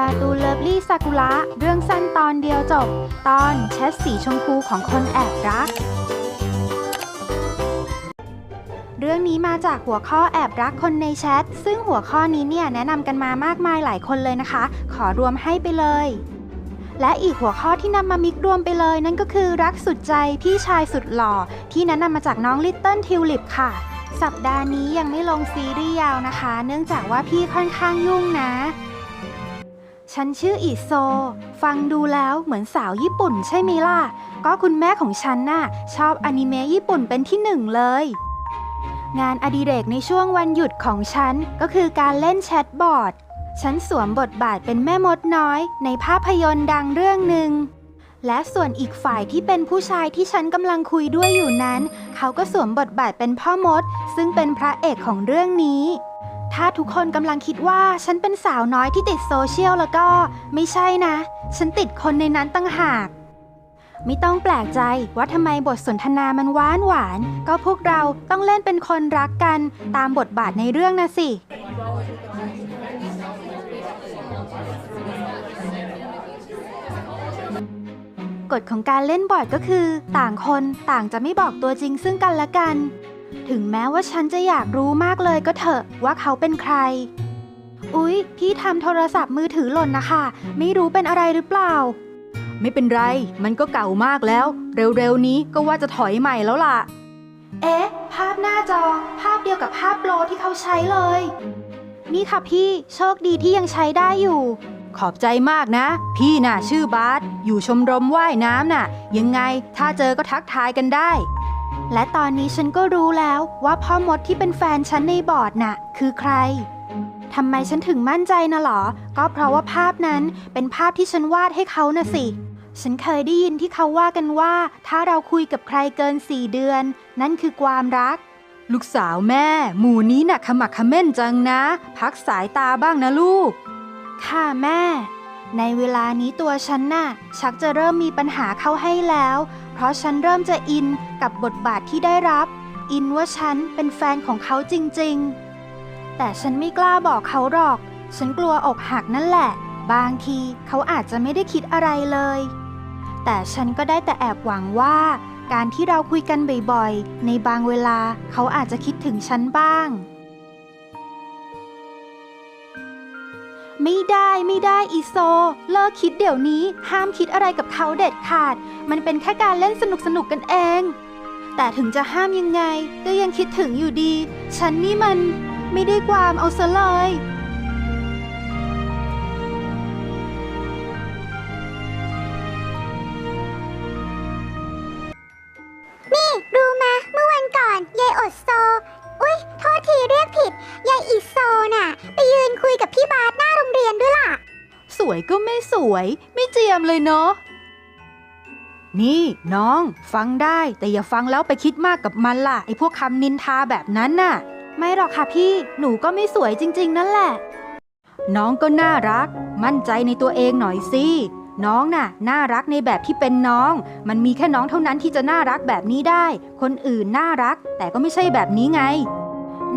การ์ตูนเลิฟลี่ซากุระเรื่องสั้นตอนเดียวจบ ตอนแชทสีชมพูของคนแอบรัก เรื่องนี้มาจากหัวข้อแอบรักคนในแชท ซึ่งหัวข้อนี้เนี่ยแนะนำกันมามากมายหลายคนเลยนะคะ ขอรวมให้ไปเลย และอีกหัวข้อที่นำมามิกรวมไปเลย นั่นก็คือรักสุดใจพี่ชายสุดหล่อ ที่แนะนำมาจากน้องลิตเติ้ลทิวลิปค่ะสัปดาห์นี้ยังไม่ลงซีรีส์ยาวนะคะ เนื่องจากว่าพี่ค่อนข้างยุ่งนะ ฉันชื่ออิโซ ฟังดูแล้วเหมือนสาวญี่ปุ่นใช่ไหมล่ะ ก็คุณแม่ของฉันน่ะ ชอบอนิเมะญี่ปุ่นเป็นที่หนึ่งเลย งานอดิเรกในช่วงวันหยุดของฉัน ก็คือการเล่นแชทบอร์ด ฉันสวมบทบาทเป็นแม่มดน้อย ในภาพยนตร์ดังเรื่องหนึ่ง และส่วนอีกฝ่ายที่เป็นผู้ชายที่ฉันกำลังคุยด้วยอยู่นั้น เขาก็สวมบทบาทเป็นพ่อมด ซึ่งเป็นพระเอกของเรื่องนี้ ถ้าทุกคนกำลังคิดว่าฉันเป็นสาวน้อยที่ติดโซเชียลแล้วก็ไม่ใช่นะ ฉันติดคนในนั้นตั้งหาก ไม่ต้องแปลกใจว่าทำไมบทสนทนามันหวานหวาน ก็พวกเราต้องเล่นเป็นคนรักกันตามบทบาทในเรื่องนะสิ กฎของการเล่นบอร์ดก็คือ ต่างคนต่างจะไม่บอกตัวจริงซึ่งกันและกัน ถึงแม้ว่าฉันจะอยากรู้มากเลยก็เถอะว่าเขาเป็นใคร อุ๊ย พี่ทำโทรศัพท์มือถือหล่นนะคะ ไม่รู้เป็นอะไรหรือเปล่า ไม่เป็นไร มันก็เก่ามากแล้ว เร็วๆนี้ก็ว่าจะถอยใหม่แล้วล่ะ เอ๊ะ ภาพหน้าจอ ภาพเดียวกับภาพโปรที่เขาใช้เลย นี่ค่ะพี่ โชคดีที่ยังใช้ได้อยู่ขอบใจมากนะ พี่น่ะ ชื่อบาสอยู่ชมรมว่ายน้ำน่ะ ยังไงถ้าเจอก็ทักทายกันได้ และตอนนี้ฉันก็รู้แล้วว่าพ่อมดที่เป็นแฟนฉันในบอร์ดน่ะ คือใครทำไมฉันถึงมั่นใจนะหรอ ก็เพราะว่าภาพนั้นเป็นภาพที่ฉันวาดให้เขาน่ะสิ ฉันเคยได้ยินที่เขาว่ากันว่า ถ้าเราคุยกับใครเกินสี่เดือน นั่นคือความรัก ลูกสาวแม่ หมู่นี้น่ะขมักขม้นจังนะ พักสายตาบ้างนะลูก ค่ะแม่ ในเวลานี้ตัวฉันน่ะ ชักจะเริ่มมีปัญหาเข้าให้แล้ว เพราะฉันเริ่มจะอินกับบทบาทที่ได้รับ อินว่าฉันเป็นแฟนของเขาจริงๆ แต่ฉันไม่กล้าบอกเขาหรอก ฉันกลัวอกหักนั่นแหละ บางทีเขาอาจจะไม่ได้คิดอะไรเลย แต่ฉันก็ได้แต่แอบหวังว่า การที่เราคุยกันบ่อยๆ ในบางเวลาเขาอาจจะคิดถึงฉันบ้าง ไม่ได้ไม่ได้อีโซ เลิกคิดเดี๋ยวนี้ห้ามคิดอะไรกับเขาเด็ดขาด มันเป็นแค่การเล่นสนุกสนุกกันเอง แต่ถึงจะห้ามยังไง ก็ยังคิดถึงอยู่ดี ฉันนี่มันไม่ได้ความเอาซะเลย สวยก็ไม่สวย ไม่เจียมเลยเนาะ นี่น้อง ฟังได้แต่อย่าฟังแล้วไปคิดมากกับมันล่ะไอ้พวกคำนินทาแบบนั้นน่ะ ไม่หรอกค่ะพี่หนูก็ไม่สวยจริง ๆ นั่นแหละ น้องก็น่ารัก มั่นใจในตัวเองหน่อยสิน้องน่ะ น่ารักในแบบที่เป็นน้อง มันมีแค่น้องเท่านั้นที่จะน่ารักแบบนี้ได้ คนอื่นน่ารัก แต่ก็ไม่ใช่แบบนี้ไง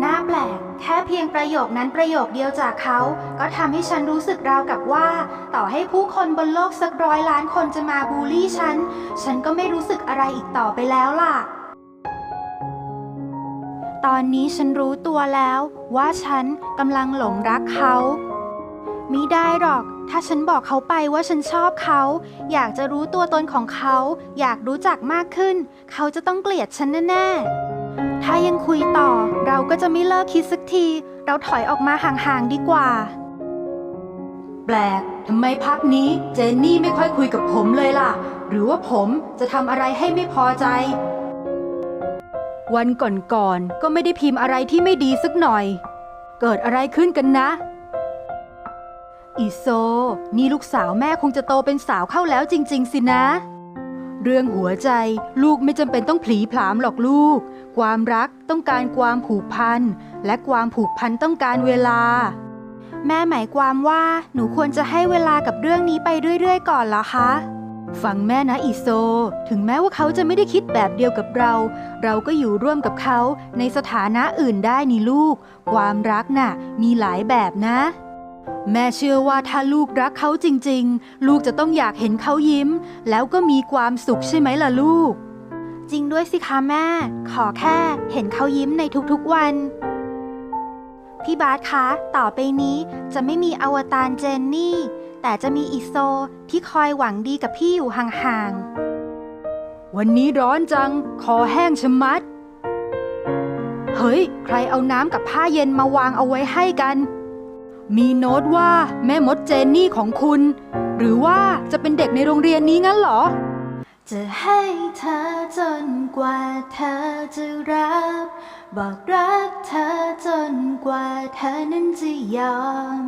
น่าแปลก แค่เพียงประโยคนั้นประโยคเดียวจากเขา ก็ทำให้ฉันรู้สึกราวกับว่า ต่อให้ผู้คนบนโลกสักร้อยล้านคนจะมาบูลลี่ฉัน ฉันก็ไม่รู้สึกอะไรอีกต่อไปแล้วล่ะ ตอนนี้ฉันรู้ตัวแล้วว่าฉันกำลังหลงรักเขามิได้หรอก ถ้าฉันบอกเขาไปว่าฉันชอบเขา อยากจะรู้ตัวตนของเขา อยากรู้จักมากขึ้น เขาจะต้องเกลียดฉันแน่ๆ ถ้ายังคุยต่อ เราก็จะไม่เลิกคิดสักที เราถอยออกมาห่างๆดีกว่า แปลกทำไมพักนี้เจนนี่ไม่ค่อยคุยกับผมเลยล่ะ หรือว่าผมจะทำอะไรให้ไม่พอใจ วันก่อนๆก็ไม่ได้พิมพ์อะไรที่ไม่ดีสักหน่อย เกิดอะไรขึ้นกันนะ อีโซ นี่ลูกสาวแม่คงจะโตเป็นสาวเข้าแล้วจริง ๆ สินะ เรื่องหัวใจลูกไม่จำเป็นต้องผลีผลามหรอกลูก ความรักต้องการความผูกพัน และความผูกพันต้องการเวลา แม่หมายความว่าหนูควรจะให้เวลากับเรื่องนี้ไปเรื่อย ๆ ก่อนเหรอคะ ฟังแม่นะอีโซ ถึงแม้ว่าเขาจะไม่ได้คิดแบบเดียวกับเรา เราก็อยู่ร่วมกับเขาในสถานะอื่นได้นี่ลูก ความรักน่ะมีหลายแบบนะ แม่เชื่อว่าถ้าลูกรักเขาจริงๆ ลูกจะต้องอยากเห็นเขายิ้ม แล้วก็มีความสุขใช่ไหมล่ะลูก จริงด้วยสิคะแม่ ขอแค่เห็นเขายิ้มในทุกๆวัน พี่บาสคะ ต่อไปนี้จะไม่มีอวตารเจนนี่ แต่จะมีอิโซที่คอยหวังดีกับพี่อยู่ห่างๆ วันนี้ร้อนจัง คอแห้งชะมัด เฮ้ย ใครเอาน้ำกับผ้าเย็นมาวางเอาไว้ให้กัน มีโน้ตว่าแม่มดเจนนี่ของคุณ หรือว่าจะเป็นเด็กในโรงเรียนนี้งั้นเหรอ จะให้เธอจนกว่าเธอจะรับ บอกรักเธอจนกว่าเธอนั้นจะยอม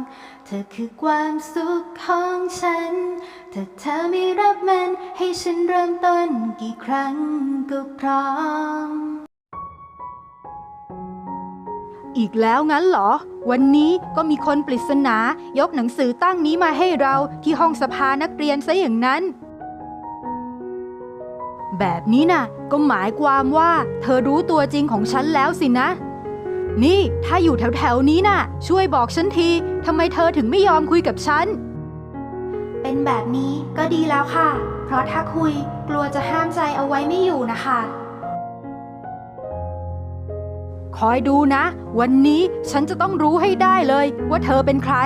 เธอคือความสุขของฉัน ถ้าเธอไม่รับมันให้ฉันเริ่มต้นกี่ครั้งก็พร้อม อีกแล้วงั้นเหรอ วันนี้ก็มีคนปริศนายกหนังสือตั้งนี้มาให้เราที่ห้องสภานักเรียนซะอย่างนั้น แบบนี้น่ะ ก็หมายความว่า เธอรู้ตัวจริงของฉันแล้วสินะ นี่ถ้าอยู่แถวๆนี้น่ะ ช่วยบอกฉันทีทำไมเธอถึงไม่ยอมคุยกับฉัน เป็นแบบนี้ก็ดีแล้วค่ะ เพราะถ้าคุยกลัวจะห้ามใจเอาไว้ไม่อยู่นะคะ คอยดูนะ วันนี้ฉันจะต้องรู้ให้ได้เลยว่าเธอเป็นใคร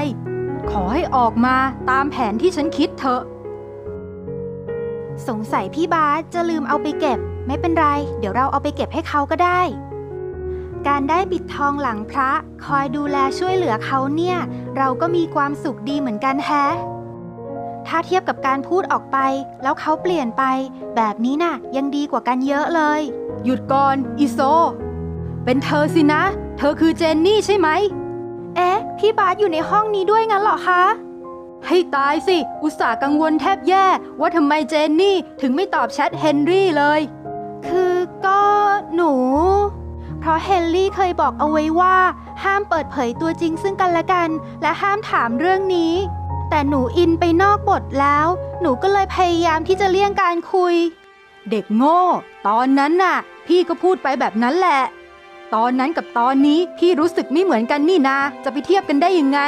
ขอให้ออกมาตามแผนที่ฉันคิดเถอะ สงสัยพี่บาสจะลืมเอาไปเก็บ ไม่เป็นไร เดี๋ยวเราเอาไปเก็บให้เขาก็ได้ การได้ปิดทองหลังพระ คอยดูแลช่วยเหลือเขาเนี่ย เราก็มีความสุขดีเหมือนกันแฮะถ้าเทียบกับการพูดออกไป แล้วเขาเปลี่ยนไป แบบนี้น่ะ ยังดีกว่ากันเยอะเลย หยุดก่อนอีโซ เป็นเธอสินะ เธอคือเจนนี่ใช่ไหม เอ๊ะ พี่บาสอยู่ในห้องนี้ด้วยงั้นเหรอคะ ให้ตายสิ อุตส่าห์กังวลแทบแย่ ว่าทำไมเจนนี่ถึงไม่ตอบแชทเฮนรี่เลย คือก็หนู เพราะเฮนรี่เคยบอกเอาไว้ว่า ห้ามเปิดเผยตัวจริงซึ่งกันและกัน และห้ามถามเรื่องนี้ แต่หนูอินไปนอกบทแล้ว หนูก็เลยพยายามที่จะเลี่ยงการคุย เด็กโง่ ตอนนั้นน่ะ พี่ก็พูดไปแบบนั้นแหละ ตอนนั้นกับตอนนี้พี่รู้สึกไม่เหมือนกันนี่นาจะไปเทียบกันได้ยังไง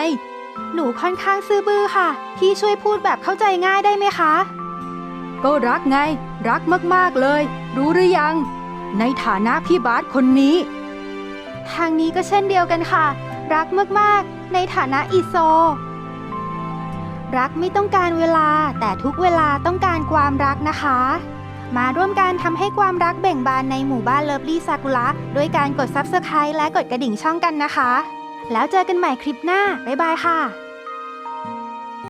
หนูค่อนข้างซื่อบื้อค่ะ พี่ช่วยพูดแบบเข้าใจง่ายได้ไหมคะ ก็รักไง รักมากๆเลย รู้หรือยัง ในฐานะพี่บาสคนนี้ ทางนี้ก็เช่นเดียวกันค่ะ รักมากๆ ในฐานะอีโซ รักไม่ต้องการเวลา แต่ทุกเวลาต้องการความรักนะคะ มาร่วมกันทำให้ความรักเบ่งบานในหมู่บ้านเลิฟลี่ซากุระด้วยการกดซับสไคร b e และกดกระดิ่งช่องกันนะคะ แล้วเจอกันใหม่คลิปหน้า บ๊ายบายค่ะ